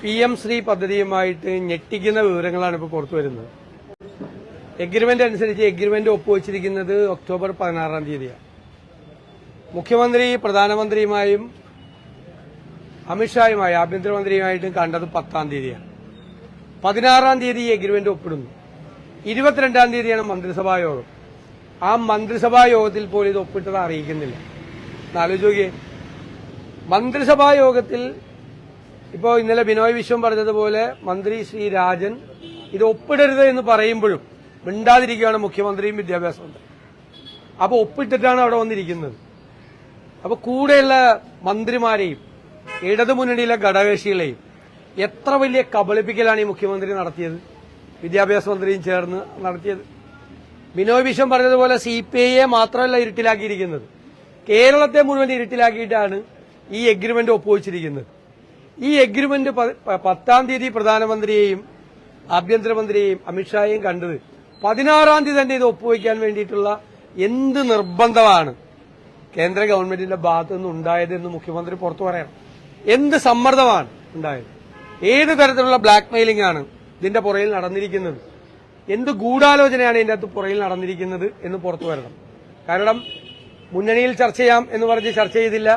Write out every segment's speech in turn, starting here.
P M Shri പദ്ധതിയുമായിട്ട് ഞെട്ടിക്കുന്ന വിവരങ്ങളാണ് ഇപ്പോൾ പുറത്തു വരുന്നത്. എഗ്രിമെന്റ് അനുസരിച്ച് എഗ്രിമെന്റ് ഒപ്പുവെച്ചിരിക്കുന്നത് ഒക്ടോബർ പതിനാറാം തീയതിയാണ്. മുഖ്യമന്ത്രി പ്രധാനമന്ത്രിയുമായും അമിത്ഷായുമായി ആഭ്യന്തരമന്ത്രിയുമായിട്ടും കണ്ടത് പത്താം തീയതിയാണ്. പതിനാറാം തീയതി ഈ എഗ്രിമെന്റ് ഒപ്പിടുന്നു. ഇരുപത്തിരണ്ടാം തീയതിയാണ് മന്ത്രിസഭാ യോഗം. ആ മന്ത്രിസഭാ യോഗത്തിൽ പോലും ഇത് ഒപ്പിട്ടത് അറിയിക്കുന്നില്ല. എന്നാലോചിക്കേ മന്ത്രിസഭാ യോഗത്തിൽ ഇപ്പോ ഇന്നലെ ബിനോയ് വിശ്വം പറഞ്ഞതുപോലെ മന്ത്രി ശ്രീ രാജൻ ഇത് ഒപ്പിടരുത് എന്ന് പറയുമ്പോഴും മിണ്ടാതിരിക്കുകയാണ് മുഖ്യമന്ത്രിയും വിദ്യാഭ്യാസ മന്ത്രി അപ്പൊ ഒപ്പിട്ടിട്ടാണ് അവിടെ വന്നിരിക്കുന്നത്. അപ്പൊ കൂടെയുള്ള മന്ത്രിമാരെയും ഇടതുമുന്നണിയിലെ ഘടകകക്ഷികളെയും എത്ര വലിയ കബളിപ്പിക്കലാണ് ഈ മുഖ്യമന്ത്രി നടത്തിയത്? വിദ്യാഭ്യാസ മന്ത്രിയും ചേർന്ന് നടത്തിയത്. ബിനോയ് വിശ്വം പറഞ്ഞതുപോലെ സി പി ഐയെ മാത്രമല്ല ഇരുട്ടിലാക്കിയിരിക്കുന്നത്. കേരളത്തെ മുഴുവൻ ഇരുട്ടിലാക്കിയിട്ടാണ് ഈ എഗ്രിമെന്റ് ഒപ്പുവച്ചിരിക്കുന്നത്. ഈ എഗ്രിമെന്റ് പത്താം തീയതി പ്രധാനമന്ത്രിയെയും ആഭ്യന്തരമന്ത്രിയെയും അമിത്ഷായെയും കണ്ടത് പതിനാറാം തീയതി തന്നെ ഇത് ഒപ്പുവയ്ക്കാൻ വേണ്ടിയിട്ടുള്ള എന്ത് നിർബന്ധമാണ്? കേന്ദ്ര ഗവൺമെന്റിന്റെ ഭാഗത്തു നിന്ന് ഉണ്ടായതെന്ന് മുഖ്യമന്ത്രി പുറത്തു പറയണം. എന്ത് സമ്മർദ്ദമാണ് ഉണ്ടായത്? ഏത് തരത്തിലുള്ള ബ്ലാക്ക് മെയിലിംഗ് ആണ് ഇതിന്റെ പുറയിൽ നടന്നിരിക്കുന്നത്? എന്ത് ഗൂഢാലോചനയാണ് ഇതിന്റെ അകത്ത് പുറയിൽ നടന്നിരിക്കുന്നത് എന്ന് പുറത്തു വരണം. കാരണം മുന്നണിയിൽ ചർച്ച ചെയ്യാം എന്ന് പറഞ്ഞ് ചർച്ച ചെയ്തില്ല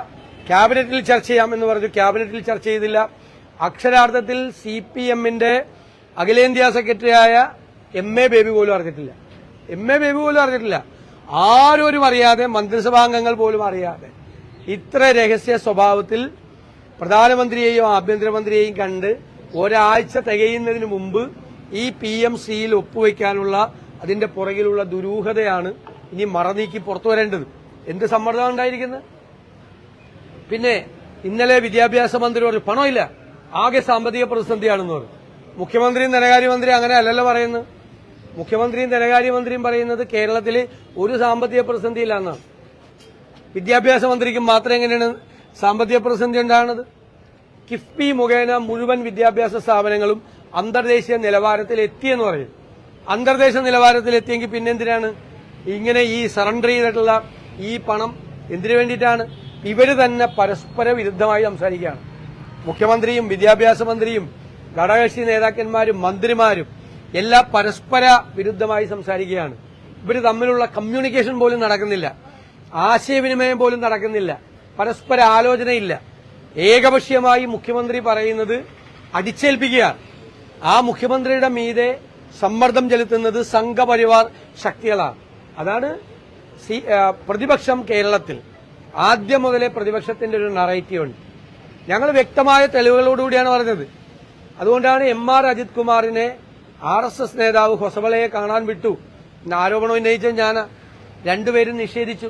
ക്യാബിനറ്റിൽ ചർച്ച ചെയ്യാം എന്ന് പറഞ്ഞു ക്യാബിനറ്റിൽ ചർച്ച ചെയ്തില്ല അക്ഷരാർത്ഥത്തിൽ സി പി എമ്മിന്റെ അഖിലേന്ത്യാ സെക്രട്ടറിയായ എം എ ബേബി പോലും അറിഞ്ഞിട്ടില്ല. എം എ ബേബി പോലും അറിഞ്ഞിട്ടില്ല. ആരോരും അറിയാതെ മന്ത്രിസഭാംഗങ്ങൾ പോലും അറിയാതെ ഇത്ര രഹസ്യ സ്വഭാവത്തിൽ പ്രധാനമന്ത്രിയെയും ആഭ്യന്തരമന്ത്രിയെയും കണ്ട് ഒരാഴ്ച തികയുന്നതിന് മുമ്പ് ഈ പി എം സിയിൽ ഒപ്പുവയ്ക്കാനുള്ള അതിന്റെ പുറകിലുള്ള ദുരൂഹതയാണ് ഇനി മറനീക്കി പുറത്തു വരേണ്ടത്. എന്ത് സമ്മർദ്ദമാണ് ഉണ്ടായിരിക്കുന്നത്? പിന്നെ ഇന്നലെ വിദ്യാഭ്യാസ മന്ത്രി പറഞ്ഞു പണമില്ല ആകെ സാമ്പത്തിക പ്രതിസന്ധിയാണെന്ന് പറഞ്ഞു. മുഖ്യമന്ത്രിയും ധനകാര്യമന്ത്രിയും അങ്ങനെ അല്ലല്ലോ പറയുന്നത്. മുഖ്യമന്ത്രിയും ധനകാര്യമന്ത്രിയും പറയുന്നത് കേരളത്തിൽ ഒരു സാമ്പത്തിക പ്രതിസന്ധിയില്ല എന്നാണ്. വിദ്യാഭ്യാസ മന്ത്രിക്കും മാത്രം എങ്ങനെയാണ് സാമ്പത്തിക പ്രതിസന്ധി ഉണ്ടാകുന്നത്? കിഫ്ബി മുഖേന മുഴുവൻ വിദ്യാഭ്യാസ സ്ഥാപനങ്ങളും അന്തർദേശീയ നിലവാരത്തിൽ എത്തിയെന്ന് പറയും. അന്തർദേശ നിലവാരത്തിൽ എത്തിയെങ്കിൽ പിന്നെന്തിനാണ്? ഇങ്ങനെ ഈ സറണ്ടർ ചെയ്തിട്ടുള്ള ഈ പണം എന്തിനു വേണ്ടിയിട്ടാണ്? ഇവർ തന്നെ പരസ്പര വിരുദ്ധമായി സംസാരിക്കുകയാണ്. മുഖ്യമന്ത്രിയും വിദ്യാഭ്യാസ മന്ത്രിയും ഘടകകക്ഷി നേതാക്കന്മാരും മന്ത്രിമാരും എല്ലാം പരസ്പര വിരുദ്ധമായി സംസാരിക്കുകയാണ്. ഇവർ തമ്മിലുള്ള കമ്മ്യൂണിക്കേഷൻ പോലും നടക്കുന്നില്ല. ആശയവിനിമയം പോലും നടക്കുന്നില്ല. പരസ്പര ആലോചനയില്ല. ഏകപക്ഷീയമായി മുഖ്യമന്ത്രി പറയുന്നത് അടിച്ചേൽപ്പിക്കുകയാണ്. ആ മുഖ്യമന്ത്രിയുടെ മീതെ സമ്മർദ്ദം ചെലുത്തുന്നത് സംഘപരിവാർ ശക്തികളാണ്. അതാണ് പ്രതിപക്ഷം കേരളത്തിൽ ആദ്യം മുതലേ പ്രതിപക്ഷത്തിന്റെ ഒരു നറേറ്റീവ് ഉണ്ട്. ഞങ്ങൾ വ്യക്തമായ തെളിവുകളോടുകൂടിയാണ് പറഞ്ഞത്. അതുകൊണ്ടാണ് എം ആർ അജിത് കുമാറിനെ ആർ എസ് എസ് നേതാവ് ഹൊസബളയെ കാണാൻ വിട്ടു. എന്ന ആരോപണം ഉന്നയിച്ച ഞാൻ രണ്ടുപേരും നിഷേധിച്ചു.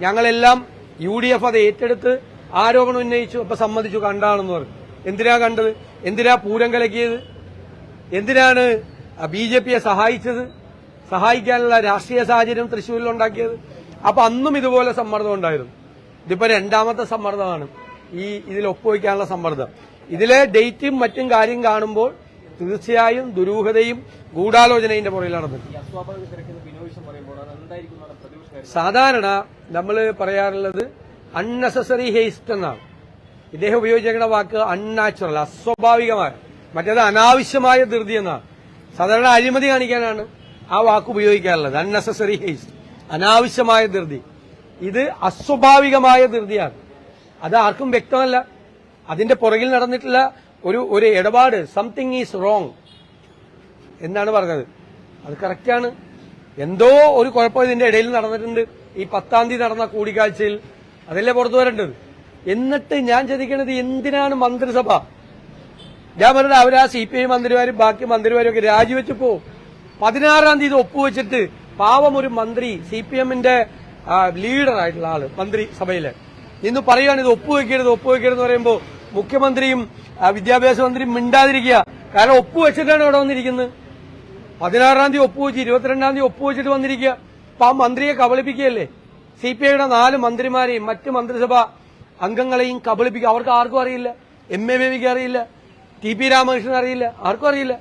ഞങ്ങളെല്ലാം യു ഡി എഫ് അത് ഏറ്റെടുത്ത് ആരോപണം ഉന്നയിച്ചു അപ്പൊ സമ്മതിച്ചു. കണ്ടാണെന്ന് പറഞ്ഞു. എന്തിനാ കണ്ടത്? എന്തിനാ പൂരം കലക്കിയത്? എന്തിനാണ് ബി ജെ പിയെ സഹായിച്ചത്? സഹായിക്കാനുള്ള രാഷ്ട്രീയ സാഹചര്യം തൃശ്ശൂരിൽ ഉണ്ടാക്കിയത്? അപ്പൊ അന്നും ഇതുപോലെ സമ്മർദ്ദം ഉണ്ടായിരുന്നു. ഇതിപ്പോ രണ്ടാമത്തെ സമ്മർദ്ദമാണ്. ഈ ഇതിൽ ഒപ്പുവയ്ക്കാനുള്ള സമ്മർദ്ദം. ഇതിലെ ഡേറ്റും മറ്റും കാര്യം കാണുമ്പോൾ തീർച്ചയായും ദുരൂഹതയും ഗൂഢാലോചനയുടെ പുറകിൽ എന്നാണ് സാധാരണ നമ്മൾ പറയാറുള്ളത് അൺനെസസറി ഹേസ്റ്റ് എന്നാണ്. ഇദ്ദേഹം ഉപയോഗിച്ചിരിക്കുന്ന വാക്ക് അൺനാച്ചുറൽ അസ്വാഭാവികമായ മറ്റേത് അനാവശ്യമായ ധൃതി എന്നാണ്. സാധാരണ അഴിമതി കാണിക്കാനാണ് ആ വാക്ക് ഉപയോഗിക്കാറുള്ളത്. അൺനെസസറി ഹേസ്റ്റ് അനാവശ്യമായ ധൃതി. ഇത് അസ്വാഭാവികമായ ധൃതിയാണ്. അത് ആർക്കും വ്യക്തമല്ല. അതിന്റെ പുറകിൽ നടന്നിട്ടുള്ള ഒരു ഒരു ഇടപാട് സംതിങ് ഈസ് റോങ് എന്നാണ് പറഞ്ഞത്. അത് കറക്റ്റാണ് എന്തോ ഒരു കുഴപ്പം ഇതിന്റെ ഇടയിൽ നടന്നിട്ടുണ്ട്. ഈ പത്താം തീയതി നടന്ന കൂടിക്കാഴ്ചയിൽ അതല്ലേ പുറത്തു വരേണ്ടത്? എന്നിട്ട് ഞാൻ ചോദിക്കുന്നത് എന്തിനാണ് മന്ത്രിസഭ? ഞാൻ പറഞ്ഞത് അവർ ആ സി പി ഐ മന്ത്രിമാരും ബാക്കി മന്ത്രിമാരും ഒക്കെ രാജിവെച്ച് പോവും പതിനാറാം തീയതി ഒപ്പുവെച്ചിട്ട് പാവം ഒരു മന്ത്രി സി പി എമ്മിന്റെ ലീഡർ ആയിട്ടുള്ള ആൾ മന്ത്രിസഭയിൽ ഇന്ന് പറയുകയാണ് ഇത് ഒപ്പുവെക്കരുത് ഒപ്പുവെക്കരുത് എന്ന് പറയുമ്പോൾ മുഖ്യമന്ത്രിയും വിദ്യാഭ്യാസ മന്ത്രിയും മിണ്ടാതിരിക്കുക. കാരണം ഒപ്പുവെച്ചിട്ടാണ് ഇവിടെ വന്നിരിക്കുന്നത്. പതിനാറാം തീയതി ഒപ്പുവെച്ച് ഇരുപത്തിരണ്ടാം തീയതി ഒപ്പുവെച്ചിട്ട് വന്നിരിക്കുക. അപ്പൊ ആ മന്ത്രിയെ കബളിപ്പിക്കുകയല്ലേ? സി പി ഐയുടെ നാല് മന്ത്രിമാരെയും മറ്റ് മന്ത്രിസഭാ അംഗങ്ങളെയും കബളിപ്പിക്കുക അവർക്ക് ആർക്കും അറിയില്ല. എം എ ബേബിക്ക് അറിയില്ല. ടി പി രാമകൃഷ്ണൻ അറിയില്ല. ആർക്കും അറിയില്ല.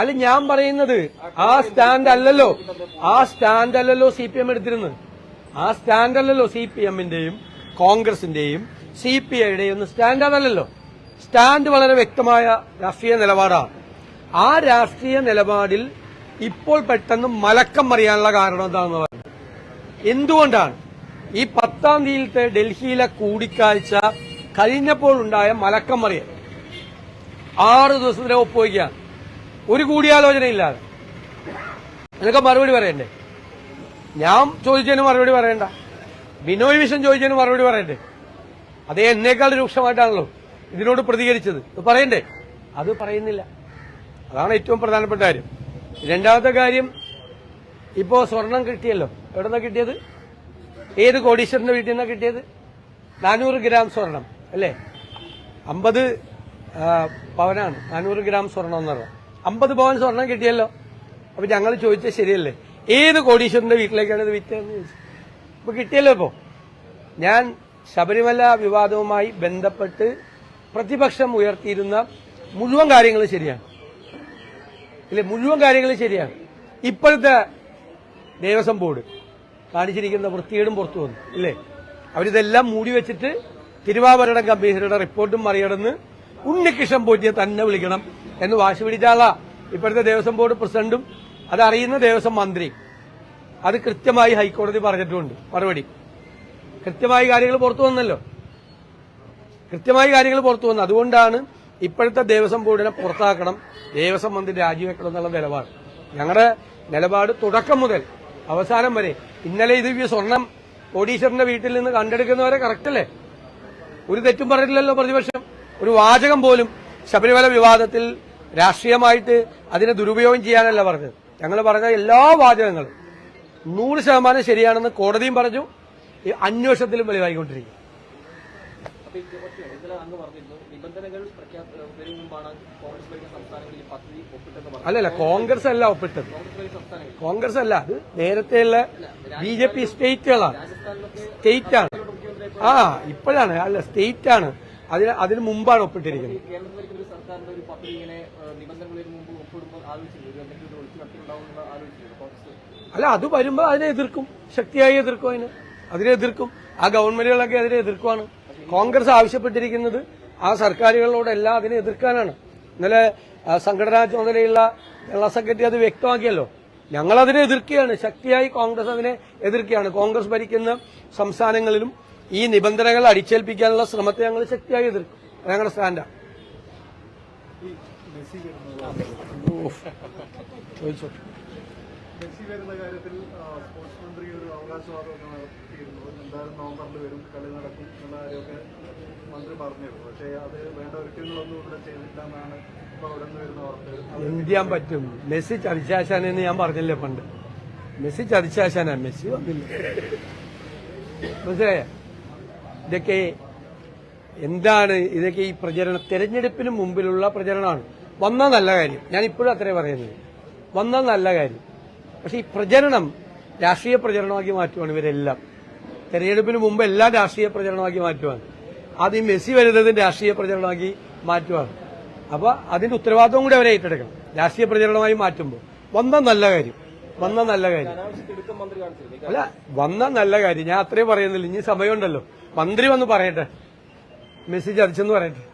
അല്ല ഞാൻ പറയുന്നത് ആ സ്റ്റാൻഡ് അല്ലല്ലോ. ആ സ്റ്റാൻഡ് അല്ലല്ലോ സി പി എം എടുത്തിരുന്നത്. ആ സ്റ്റാൻഡ് അല്ലല്ലോ സി പി എമ്മിന്റെയും കോൺഗ്രസിന്റെയും സി പി ഐയുടെയും ഒന്നും സ്റ്റാൻഡ് അതല്ലല്ലോ സ്റ്റാൻഡ് വളരെ വ്യക്തമായ രാഷ്ട്രീയ നിലപാടാണ്. ആ രാഷ്ട്രീയ നിലപാടിൽ ഇപ്പോൾ പെട്ടെന്ന് മലക്കം മറിയാനുള്ള കാരണം എന്താണെന്ന് പറയുന്നത് എന്തുകൊണ്ടാണ്? ഈ പത്താം തീയതിയിലത്തെ ഡൽഹിയിലെ കൂടിക്കാഴ്ച കഴിഞ്ഞപ്പോൾ ഉണ്ടായ മലക്കം മറിയൽ. ആറ് ദിവസത്തിലെ ഒപ്പുവയ്ക്കുകയാണ്. ഒരു കൂടിയാലോചനയില്ലാതെ. നിനക്ക് മറുപടി പറയണ്ടേ? ഞാൻ ചോദിച്ചതിന് മറുപടി പറയണ്ട. ബിനോയ് വിഷൻ ചോദിച്ചതിന് മറുപടി പറയണ്ടേ? അതേ എന്നേക്കാൾ രൂക്ഷമായിട്ടാണല്ലോ. ഇതിനോട് പ്രതികരിച്ചത്. ഇത് പറയണ്ടേ? അത് പറയുന്നില്ല. അതാണ് ഏറ്റവും പ്രധാനപ്പെട്ട കാര്യം. രണ്ടാമത്തെ കാര്യം ഇപ്പോ സ്വർണം കിട്ടിയല്ലോ. എവിടെ നിന്നാ കിട്ടിയത്? ഏത് കോടീശ്വരന്റെ വീട്ടിൽ നിന്നാ കിട്ടിയത്? നാനൂറ് ഗ്രാം സ്വർണം അല്ലേ? അമ്പത് പവനാണ്. നാനൂറ് ഗ്രാം സ്വർണം എന്ന് പറഞ്ഞാൽ അമ്പത് പവൻ സ്വർണം കിട്ടിയല്ലോ. അപ്പൊ ഞങ്ങൾ ചോദിച്ചത് ശരിയല്ലേ? ഏത് കോടീശ്വരന്റെ വീട്ടിലേക്കാണ് ഇത് വിറ്റതെന്ന് ചോദിച്ചു അപ്പൊ കിട്ടിയല്ലോ ഇപ്പോ. ഞാൻ ശബരിമല വിവാദവുമായി ബന്ധപ്പെട്ട് പ്രതിപക്ഷം ഉയർത്തിയിരുന്ന മുഴുവൻ കാര്യങ്ങളും ശരിയാണ്. ഇല്ലേ? മുഴുവൻ കാര്യങ്ങളും ശരിയാണ്. ഇപ്പോഴത്തെ ദേവസ്വം ബോർഡ് കാണിച്ചിരിക്കുന്ന വൃത്തികേടും പുറത്തു വന്നു ഇല്ലേ? അവരിതെല്ലാം മൂടി വെച്ചിട്ട് തിരുവാഭരണ കമ്മീഷനുടെ റിപ്പോർട്ടും മറികടന്ന് ഉണ്ണികൃഷ്ണൻ പോറ്റിയെ തന്നെ വിളിക്കണം എന്ന് വാശി പിടിച്ചാളാ ഇപ്പോഴത്തെ ദേവസ്വം ബോർഡ് പ്രസിഡന്റും അതറിയുന്ന ദേവസ്വം മന്ത്രി അത് കൃത്യമായി ഹൈക്കോടതി പറഞ്ഞിട്ടുണ്ട്. മറുപടി. കൃത്യമായി കാര്യങ്ങൾ പുറത്തു വന്നല്ലോ. കൃത്യമായി കാര്യങ്ങൾ പുറത്തു വന്നു. അതുകൊണ്ടാണ് ഇപ്പോഴത്തെ ദേവസ്വം ബോർഡിനെ പുറത്താക്കണം ദേവസ്വം മന്ത്രി രാജിവെക്കണം എന്നുള്ള നിലപാട്. ഞങ്ങളുടെ നിലപാട് തുടക്കം മുതൽ അവസാനം വരെ. ഇന്നലെ ഇത് സ്വർണം കോടീശ്വരന്റെ വീട്ടിൽ നിന്ന് കണ്ടെടുക്കുന്നവരെ കറക്റ്റ് അല്ലേ? ഒരു തെറ്റും പറഞ്ഞിട്ടില്ലല്ലോ പ്രതിപക്ഷം. ഒരു വാചകം പോലും ശബരിമല വിവാദത്തിൽ രാഷ്ട്രീയമായിട്ട് അതിനെ ദുരുപയോഗം ചെയ്യാനല്ല പറഞ്ഞത്. ഞങ്ങൾ പറഞ്ഞ എല്ലാ വാചകങ്ങളും നൂറ് ശതമാനം ശരിയാണെന്ന് കോടതിയും പറഞ്ഞു. അന്വേഷണത്തിലും വെളിവായിക്കൊണ്ടിരിക്കും അപ്പൊ ഈ ഒറ്റ ഇന്നലെ അങ്ങ് പറഞ്ഞിരുന്നു. നിബന്ധനകൾ പ്രഖ്യാപ വരും മുമ്പാണ് കോൺഗ്രസ് ഭരിക്കുന്ന സംസ്ഥാനങ്ങളിൽ പദ്ധതി ഒപ്പിട്ടെന്ന് അല്ലല്ല കോൺഗ്രസ് അല്ല ഒപ്പിട്ടത്. കോൺഗ്രസ് അല്ല അത് നേരത്തെയുള്ള ബി ജെ പി സ്റ്റേറ്റുകളാണ്. സ്റ്റേറ്റ് ആണ് ആ ഇപ്പോഴാണ് അല്ല സ്റ്റേറ്റ് ആണ് അതിന് അതിന് മുമ്പാണ് ഒപ്പിട്ടിരിക്കുന്നത്. അല്ല അത് വരുമ്പോൾ അതിനെ എതിർക്കും. ശക്തിയായി എതിർക്കും അതിന്. അതിനെ എതിർക്കും. ആ ഗവൺമെന്റുകളൊക്കെ അതിനെ എതിർക്കുവാണ്. കോൺഗ്രസ് ആവശ്യപ്പെട്ടിരിക്കുന്നത് ആ സർക്കാരുകളോടെല്ലാം അതിനെ എതിർക്കാനാണ്. ഇന്നലെ സംഘടനാ ചുമതലയുള്ള ജനറൽ സെക്രട്ടറി അത് വ്യക്തമാക്കിയല്ലോ. ഞങ്ങളതിനെ എതിർക്കുകയാണ്. ശക്തിയായി കോൺഗ്രസ് അതിനെ എതിർക്കുകയാണ്. കോൺഗ്രസ് ഭരിക്കുന്ന സംസ്ഥാനങ്ങളിലും ഈ നിബന്ധനകൾ അടിച്ചേൽപ്പിക്കാനുള്ള ശ്രമത്തെ ഞങ്ങൾ ശക്തിയായി എതിർക്കും. ഞങ്ങളുടെ സ്റ്റാൻഡാണ് ചോദിച്ചോ. മെസ്സി വരുന്ന കാര്യത്തിൽ സ്പോർട്സ് മന്ത്രി ഒരു അവകാശവാദമൊക്കെ നടത്തിയിരുന്നു. എന്തായാലും നവംബറിൽ വരും കളി നടക്കും എന്നുള്ള കാര്യമൊക്കെ മന്ത്രി പറഞ്ഞിരുന്നു. പക്ഷേ അത് വേണ്ട ഒരുക്കങ്ങളൊന്നും ഇവിടെ ചെയ്തില്ല എന്നാണ് ഇപ്പോൾ അവിടെ നിന്ന് വരുന്ന വാർത്തകൾ. എന്ത് പറ്റും. മെസ്സി ചതിച്ചാശാനെന്ന് ഞാൻ പറഞ്ഞില്ലേ പണ്ട്? മെസ്സി ചതിച്ചാശാനാ? മെസ്സി വന്നില്ല. മനസ്സിലായ? ഇതൊക്കെ എന്താണ് ഇതൊക്കെ ഈ പ്രചരണം? തെരഞ്ഞെടുപ്പിന് മുമ്പിലുള്ള പ്രചരണമാണ്. വന്നാൽ നല്ല കാര്യം. ഞാൻ ഇപ്പോഴും അത്രേ പറയുന്നത്. വന്നാൽ നല്ല കാര്യം. പക്ഷെ ഈ പ്രചരണം രാഷ്ട്രീയ പ്രചരണമാക്കി മാറ്റുവാണ് ഇവരെല്ലാം. തെരഞ്ഞെടുപ്പിന് മുമ്പ് എല്ലാം രാഷ്ട്രീയ പ്രചരണമാക്കി മാറ്റുവാണ്. അത് ഈ മെസ്സി വരുന്നതും രാഷ്ട്രീയ പ്രചരണമാക്കി മാറ്റുവാണ്. അപ്പോൾ അതിന്റെ ഉത്തരവാദിത്വം കൂടി അവരെ ഏറ്റെടുക്കണം. രാഷ്ട്രീയ പ്രചരണമായി മാറ്റുമ്പോൾ. വന്ന നല്ല കാര്യം. വന്ന നല്ല കാര്യം. അല്ല വന്ന നല്ല കാര്യം. ഞാൻ അത്രയും പറയുന്നില്ല. ഇനി സമയമുണ്ടല്ലോ. മന്ത്രി വന്ന് പറയട്ടെ. മെസ്സേജ് ചതിച്ചെന്ന് പറയട്ടെ.